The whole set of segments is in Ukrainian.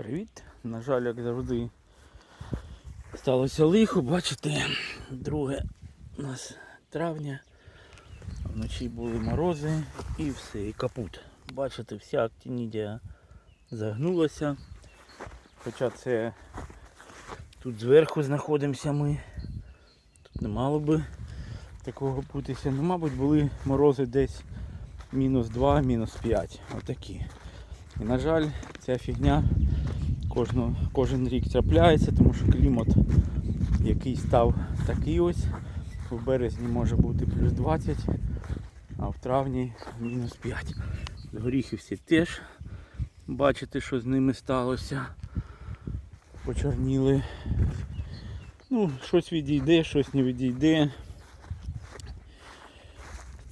Привіт! На жаль, як завжди, сталося лихо, бачите, 2 у нас травня, вночі були морози і все, і капут. Бачите, вся актинідія загнулася. Хоча це тут зверху знаходимося ми. Тут не мало би такого бутися. Ну, мабуть, були морози десь мінус 2, мінус 5. Отакі. І на жаль, ця фігня кожного, кожен рік трапляється, тому що клімат, який став такий ось, в березні може бути плюс 20, а в травні мінус 5. Горіхи всі теж бачите, що з ними сталося. Почорніли. Ну, щось відійде, щось не відійде.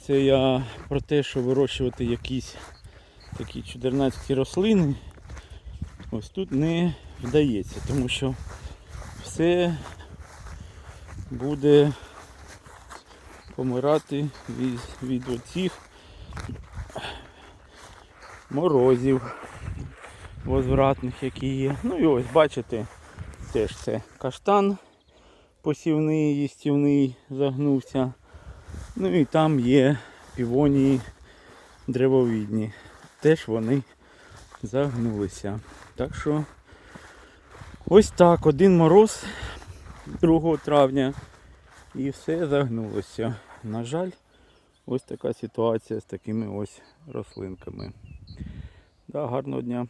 Це я про те, що вирощувати якісь такі чудернацькі рослини ось тут не вдається, тому що все буде помирати від, від оцих морозів возвратних, які є. Ну і ось бачите, теж це каштан посівний, їстівний загнувся. Ну і там є півонії древовідні. Теж вони загнулися. Так що ось так, один мороз 2 травня і все загнулося. На жаль, ось така ситуація з такими ось рослинками. Да, гарного дня.